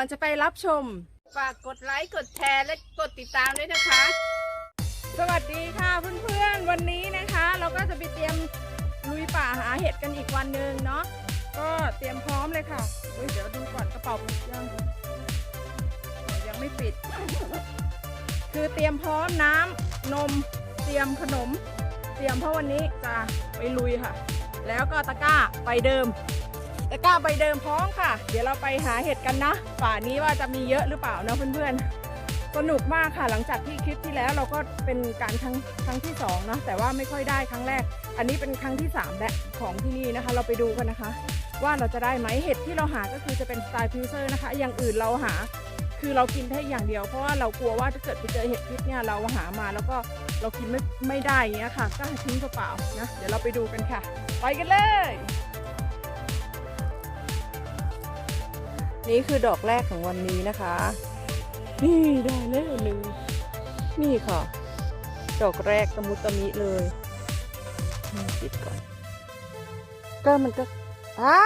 ก่อนจะไปรับชม ฝากกดไลค์กดแชร์และกดติดตามด้วยนะคะ สวัสดีค่ะเพื่อนๆ วันนี้นะคะ เราก็จะไปเตรียมลุยป่าหาเห็ดกันอีกวันหนึ่งเนาะก็เตรียมพร้อมเลยค่ะเดี๋ยวดูก่อนกระเป๋าปิดยังยังไม่ปิด คือเตรียมพร้อมน้ำนมเตรียมขนม เตรียมเพราะวันนี้จะไปลุยค่ะ แล้วก็ตะกร้าใบเดิม ตะกร้าใบเดิมพร้อมค่ะ เดี๋ยวเราไปหาเห็ดกันนะป่านี้ว่าจะมีเยอะหรือเปล่านะเพื่อนๆ สนุกมากค่ะ หลังจากที่คลิปที่แล้วเราก็เป็นการครั้งครั้งที่สองนะแต่ว่าไม่ค่อยได้ครั้งแรก อันนี้เป็นครั้งที่สามและของที่นี่นะคะ เราไปดูกันนะคะ ว่าเราจะได้ไหมเห็ดที่เราหาก็คือจะเป็นสไตล์ฟิวเซอร์นะคะ อย่างอื่นเราหาคือเรากินได้อย่างเดียวเพราะว่าเรากลัวว่าถ้าเกิดไปเจอเห็ดพิษเนี่ยเราหามาแล้วก็เรากินไม่ไม่ได้เงี้ยค่ะ ก็ทิ้งเปล่าๆนะเดี๋ยวเราไปดูกันค่ะ ไปกันเลย นี่คือดอกแรกของวันนี้นะคะ นี่ได้แล้วหนึ่งนี่ค่ะ ดอกแรกตะมุตะมิเลยนี่ปิดก่อน ก็มันก็อะ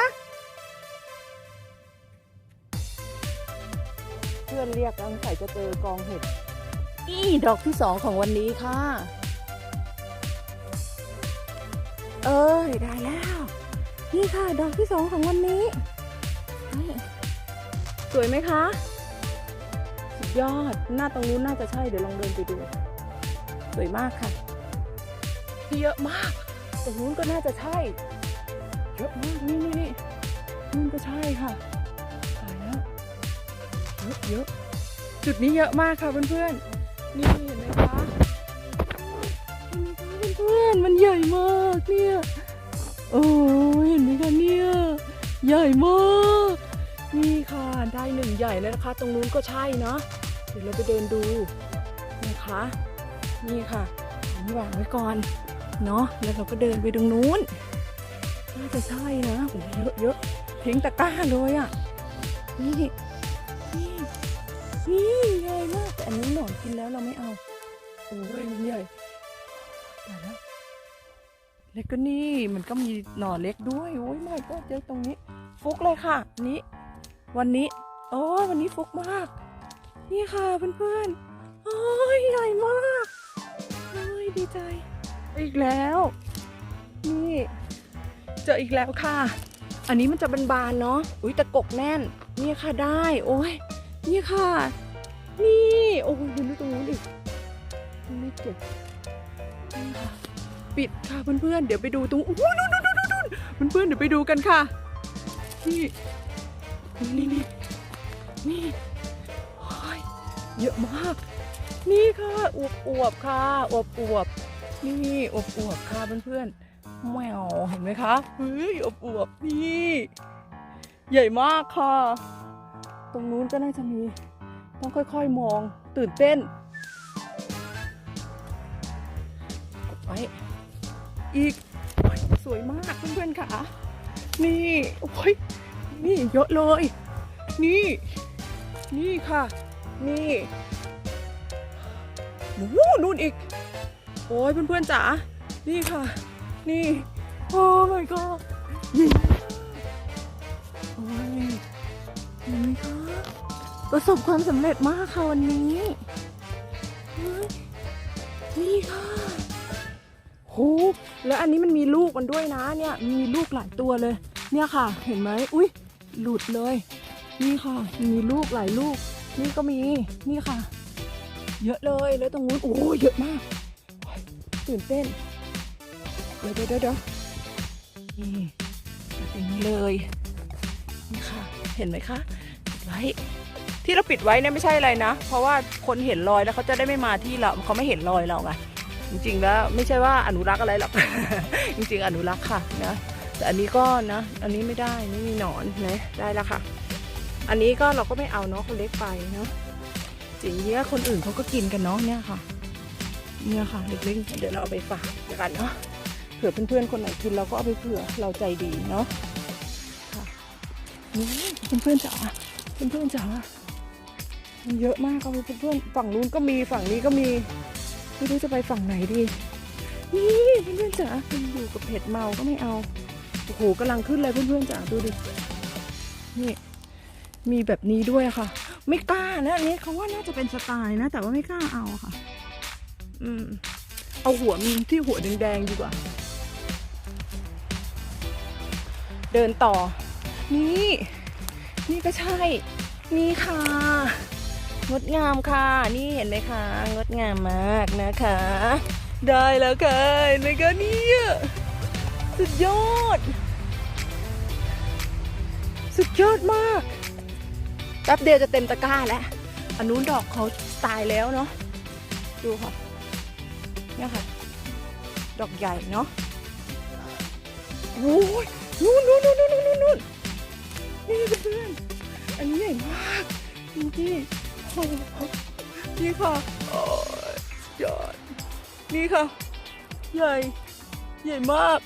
เพื่อนเรียกแล้วใส่จะเจอกองเห็ด นี่ดอกที่สองของวันนี้ค่ะ เอ้ยได้แล้ว นี่ค่ะ ดอกที่สองของวันนี้ สวยไหมคะ สุดยอด หน้าตรงนู้นน่าจะใช่ เดี๋ยวลองเดินไปดู สวยมากค่ะ เยอะมาก ตรงนู้นก็น่าจะใช่ เยอะมาก นี่นี่นี่นู่นก็ใช่ค่ะตายแล้วเยอะเยอะ จุดนี้เยอะมากค่ะเพื่อนๆ นี่เห็นไหมคะเห็นไหมคะเพื่อนๆมันใหญ่มากเนี่ย โอ้เห็นไหมคะเนี่ย ใหญ่มาก นี่ค่ะได้หนึ่งใหญ่แล้วนะคะ ตรงนู้นก็ใช่เนาะเดี๋ยวเราไปเดินดูนะคะ นี่ค่ะนี่วางไว้ก่อนเนาะแล้วเราก็เดินไปตรงนู้นน่าจะใช่นะโอ้เยอะเยอะทิ้งตะกร้าเลยอะ่ะนี่นี่นี่ใหญ่มากแต่อันนี้หนอนกินแล้วเราไม่เอาโอ้ยมันใหญ่แตายแล้วเล็กก็นี่มันก็มีหน่อเล็กด้วยโอ้ยไม่ก็เจอตรงนี้ ฟุกเลยค่ะนนี้ วันนี้ โอ้ยวันนี้ฟุกมาก นี่ค่ะเพื่อนๆ โอ้ยใหญ่มากโอ้ยดีใจ อีกแล้ว นี่เจออีกแล้วค่ะ อันนี้มันจะบานๆเนาะ อุ้ยตะกกแน่น นี่ค่ะได้ โอ้ยนี่ค่ะ นี่ โอ้ยดูตรงนู้นอีกไม่เจ็บนี่ค่ะ ปิดค่ะเพื่อนๆ เดี๋ยวไปดูตรงอู้นู่นนู่นนู่นนู่นเพื่อนๆ เดี๋ยวไปดูกันค่ะ นี่ นี่นี่นี่โอ้ยเยอะมาก นี่ค่ะอวบอวบๆค่ะอวบอวบๆนี่อวบอวบๆค่ะเพื่อนๆแมวเห็นไหมคะเฮ้ยอวบอวบๆนี่ใหญ่มากค่ะ ตรงนู้นก็น่าจะมี ต้องค่อยๆมองตื่นเต้นกดไว้อีกโอ้ยสวยมากเพื่อนๆค่ะ นี่โอ้ยนี่เยอะเลย นี่ นี่ค่ะ นี่โอ้นู่นอีก โอ้ยเพื่อนๆจ๋า นี่ค่ะ นี่ โอ้ my god ยิ่งโอ้ยเห็นไหมคะประสบความสำเร็จมากค่ะวันนี้ นี่ค่ะโหแล้วอันนี้มันมีลูกมันด้วยนะเนี่ย มีลูกหลายตัวเลย เนี่ยค่ะ เห็นไหม อุ้ยหลุดเลย นี่ค่ะ มีลูกหลายลูก นี่ก็มี นี่ค่ะ เยอะเลย แล้วตรงนู้น โอ้เยอะมาก ตื่นเต้น เดี๋ยวเดี๋ยวเดี๋ยวนี่แบบนี้เลย นี่ค่ะ เห็นไหมคะไว้ที่เราปิดไว้เนี่ยไม่ใช่อะไรนะ เพราะว่าคนเห็นรอยแล้วเขาจะได้ไม่มาที่เราเขาไม่เห็นรอยเราไงจริงๆแล้วไม่ใช่ว่าอนุรักษ์อะไรหรอกจริงๆ อนุรักษ์ค่ะนะแต่อันนี้ก็นะ อันนี้ไม่ได้ไม่มีหนอนนะได้แล้วค่ะ อันนี้ก็เราก็ไม่เอาเนาะคนเล็กไปเนาะจริงเนี้ยคนอื่นเขาก็กินกันเนาะเนี่ยค่ะ เนี่ยค่ะเล็กๆเดี๋ยวเราเอาไปฝากกันเนาะเผื่อเพื่อนๆคนไหนกินเราก็เอาไปเผื่อเราใจดีเนาะนี่เพื่อนๆจ๋าเพื่อนๆจ๋ามันเยอะมากค่ะเพื่อนๆฝั่งนู้นก็มีฝั่งนี้ก็มีไม่รู้จะไปฝั่งไหนดีนี่เพื่อนๆจ๋ามันอยู่กับเผ็ดเมาก็ไม่เอาโอ้โหกำลังขึ้นเลยเพื่อนๆจ๋าดูดินี่ มีแบบนี้ด้วยค่ะ ไม่กล้านะอันนี้เขาว่าน่าจะเป็นสไตล์นะ แต่ว่าไม่กล้าเอาค่ะ อืม เอาหัวมีที่หัวแดงๆดีกว่า เดินต่อ นี่ นี่ก็ใช่ นี่ค่ะ งดงามค่ะ นี่เห็นไหมคะ งดงามมากนะคะ ได้แล้วค่ะเห็นไหมคะเนี่ยสุดยอด สุดยอดมาก แป๊บเดียวจะเต็มตะกร้าแล้วอันนู้นดอกเขาตายแล้วเนาะดูค่ะเนี่ยค่ะ ดอกใหญ่เนาะโอ้ยนู่นนู่นนู่นนู่นนู่นนู่นนี่เพื่อนอันนี้ใหญ่มากดูที่โอ้นี่ค่ะโอ้ยยอดนี่ค่ะ ใหญ่ ใหญ่มาก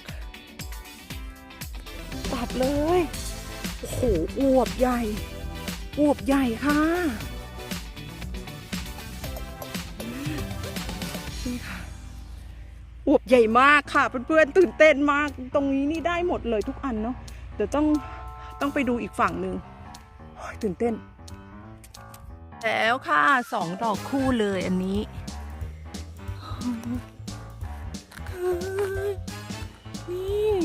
ตัดเลย โอ้โหอวบใหญ่ อวบใหญ่ค่ะ นี่ค่ะอวบใหญ่มากค่ะ เพื่อนๆตื่นเต้นมาก ตรงนี้นี่ได้หมดเลยทุกอันเนาะเดี๋ยวต้องต้องไปดูอีกฝั่งหนึ่งตื่นเต้น แล้วค่ะสองดอกคู่เลยอันนี้นี่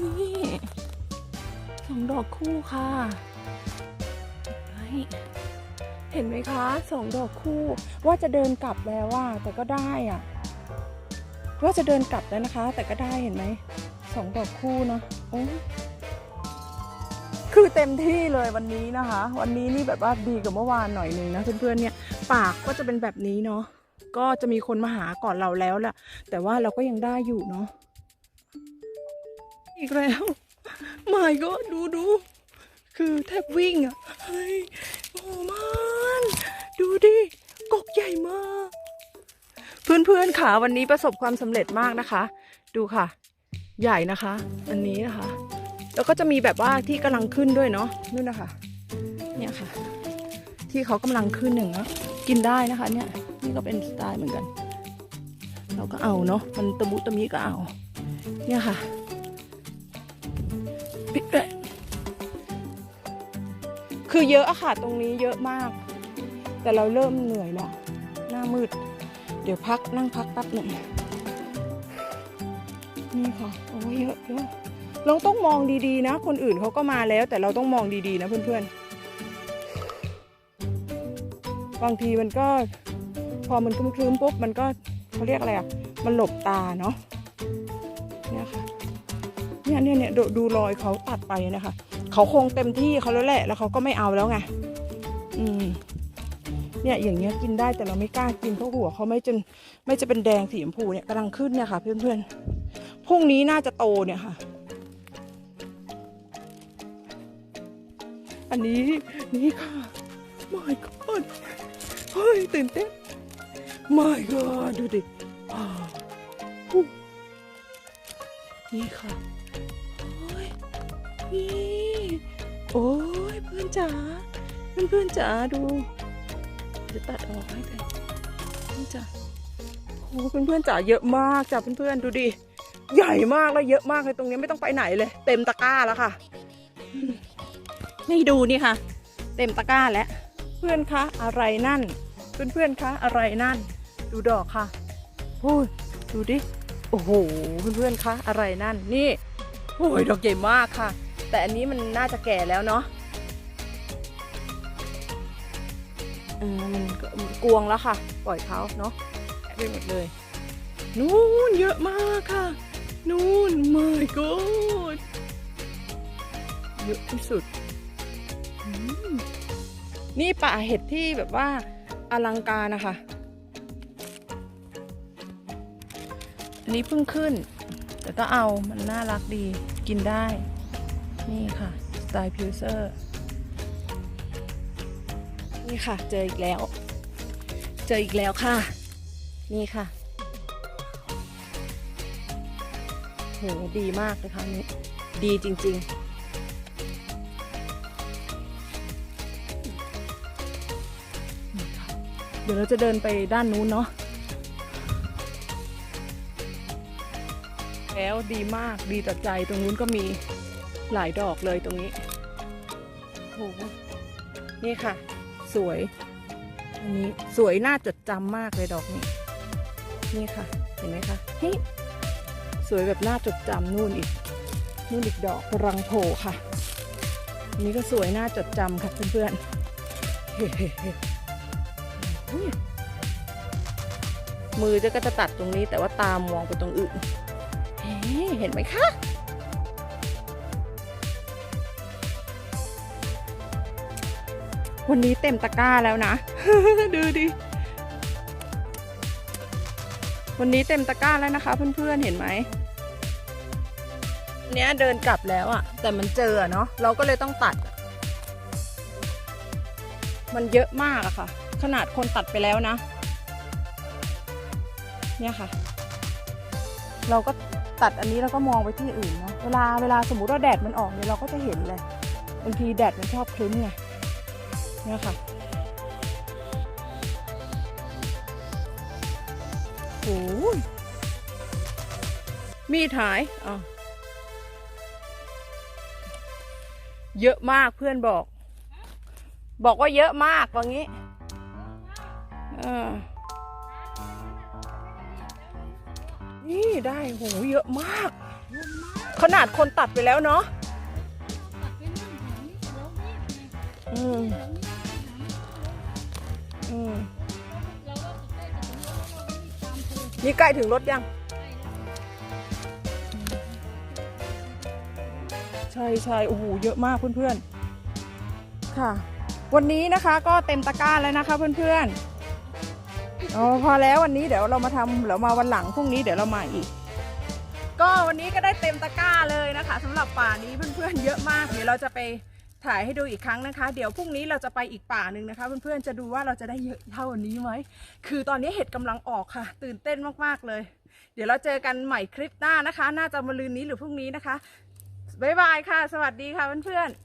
นี่ สองดอกคู่ค่ะเห็นไหมคะสองดอกคู่ว่าจะเดินกลับแล้วว่าแต่ก็ได้อะว่าจะเดินกลับแล้วนะคะ แต่ก็ได้เห็นไหมสองดอกคู่เนาะโอ้คือเต็มที่เลยวันนี้นะคะ วันนี้นี่แบบว่าดีกว่าเมื่อวานหน่อยหนึงนะเพื่อนๆเนี่ยปากก็จะเป็นแบบนี้เนาะก็จะมีคนมาหาก่อนเราแล้วแหละแต่ว่าเราก็ยังได้อยู่เนาะอีกแล้ว ไม่ก็ดูดู คือแทบวิ่งอะเฮ้ยโอ้มันดูดิกกใหญ่มาก เพื่อนๆค่ะวันนี้ประสบความสำเร็จมากนะคะ ดูค่ะ ใหญ่นะคะ อันนี้นะคะ แล้วก็จะมีแบบว่าที่กำลังขึ้นด้วยเนาะนู่นนะคะเนี่ยค่ะ ที่เขากำลังขึ้นหนึ่งเนาะกินได้นะคะ เนี่ยนี่ก็เป็นสไตล์เหมือนกัน เราก็เอาเนาะมันตะมุตะมิก็เอา เนี่ยค่ะ ปิดเลยคือเยอะอะค่ะตรงนี้เยอะมาก แต่เราเริ่มเหนื่อยแล้วหน้ามืด เดี๋ยวพักนั่งพักแป๊บหนึ่งนี่ค่ะโอ้เยอะเยอะเราต้องมองดีๆนะ คนอื่นเขาก็มาแล้ว แต่เราต้องมองดีๆนะเพื่อนๆ บางทีมันก็ พอมันคลึ้มๆปุ๊บมันก็เขาเรียกอะไรอะมันหลบตาเนาะ เนี่ยเนี่ยเนี่ยดูรอยเขาตัดไปนะคะ เขาคงเต็มที่เขาแล้วแหละ แล้วเขาก็ไม่เอาแล้วไง อืม เนี่ยอย่างเงี้ยกินได้แต่เราไม่กล้ากินเพราะหัวเขาไม่จนไม่จะเป็นแดงสีชมพูเนี่ยกำลังขึ้นเนี่ยค่ะ เพื่อนๆพรุ่งนี้น่าจะโตเนี่ยค่ะ อันนี้นี่ค่ะ my god เฮ้ยตื่นเต้น my god ดูดิ นี่ค่ะ โอ้ย นี่ โอ้ยเพื่อนจ๋า เพื่อนเพื่อนจ๋าดู จะตัดออกให้เลยเพื่อนจ๋าโอ้เพื่อนเพื่อนจ๋าเยอะมากจ้ะเพื่อนเพื่อนดูดิ ใหญ่มากแล้วเยอะมากเลยตรงนี้ไม่ต้องไปไหนเลย เต็มตะกร้าแล้วค่ะ นี่ดูนี่ค่ะ เต็มตะกร้าแล้ว เพื่อนคะอะไรนั่น เพื่อนเพื่อนคะอะไรนั่น ดูดอกค่ะพูดดูดิ อ้โหเพื่อนๆคะอะไรนั่นนี่โอ้ยดอกใหญ่มากค่ะ แต่อันนี้มันน่าจะแก่แล้วเนาะออมันก็กวงแล้วค่ะ ปล่อยเขาเนาะแกะไปหมดเลย นู่นเยอะมากค่ะ นู่นไม่ก็เยอะที่สุด นี่ป่าเห็ดที่แบบว่าอลังการนะคะ อันนี้เพิ่งขึ้น แต่ก็เอามันน่ารักดีกินได้ นี่ค่ะ สไตล์พิวเซอร์ นี่ค่ะ เจออีกแล้ว เจออีกแล้วค่ะ นี่ค่ะโหดีมากเลยค่ะนี้ ดีจริง ๆเดี๋ยวเราจะเดินไปด้านนู้นเนาะ แล้วดีมากดีต่อใจตรงนู้นก็มีหลายดอกเลยตรงนี้โอ้โหนี่ค่ะ สวย อันนี้สวยน่าจดจำมากเลยดอกนี้ นี่ค่ะ เห็นไหมคะเฮ้ยสวยแบบน่าจดจำนู่นอีก นู่นอีกดอกกำลังโผล่ค่ะอันนี้ก็สวยน่าจดจำค่ะเพื่อนๆเฮ้ๆอุ๊ยมือจะก็จะตัดตรงนี้แต่ว่าตามองไปตรงอื่น เห็นไหมคะวันนี้เต็มตะกร้าแล้วนะ ดูดิ วันนี้เต็มตะกร้าแล้วนะคะ เพื่อนๆ เห็นไหม เนี้ยเดินกลับแล้วอะแต่มันเจอเนาะ เราก็เลยต้องตัด มันเยอะมากอะค่ะ ขนาดคนตัดไปแล้วนะ เนี่ยค่ะ เราก็ ตัดอันนี้แล้วก็มองไปที่อื่นเนาะเวลาเวลาสมมติว่าแดดมันออกเนี่ยเราก็จะเห็นเลยบางทีแดดมันชอบคลึ้มไงเนี่ยค่ะโอ้ยมีดหายอ๋อเยอะมากเพื่อนบอก บอกว่าเยอะมากว่างี้เออ นี่ได้โหเยอะมาก ขนาดคนตัดไปแล้วเนาะอืมอืมนี่ใกล้ถึงรถยัง ใช่ใช่โอ้โหเยอะมากเพื่อนๆ ค่ะ วันนี้นะคะก็เต็มตะกร้าแล้วนะคะเพื่อนๆ อ๋อพอแล้ววันนี้เดี๋ยวเรามาทำเดี๋ยวมาวันหลังพรุ่งนี้เดี๋ยวเรามาอีก ก็วันนี้ก็ได้เต็มตะกร้าเลยนะคะสำหรับป่านี้เพื่อนๆเยอะมากเดี๋ยวเราจะไปถ่ายให้ดูอีกครั้งนะคะ เดี๋ยวพรุ่งนี้เราจะไปอีกป่าหนึ่งนะคะ เพื่อนๆจะดูว่าเราจะได้เยอะเท่าวันนี้ไหมคือตอนนี้เห็ดกำลังออกค่ะ ตื่นเต้นมากๆเลย เดี๋ยวเราเจอกันใหม่คลิปหน้านะคะ น่าจะมาลืนนี้หรือพรุ่งนี้นะคะบ๊ายบายค่ะ สวัสดีค่ะเพื่อนๆ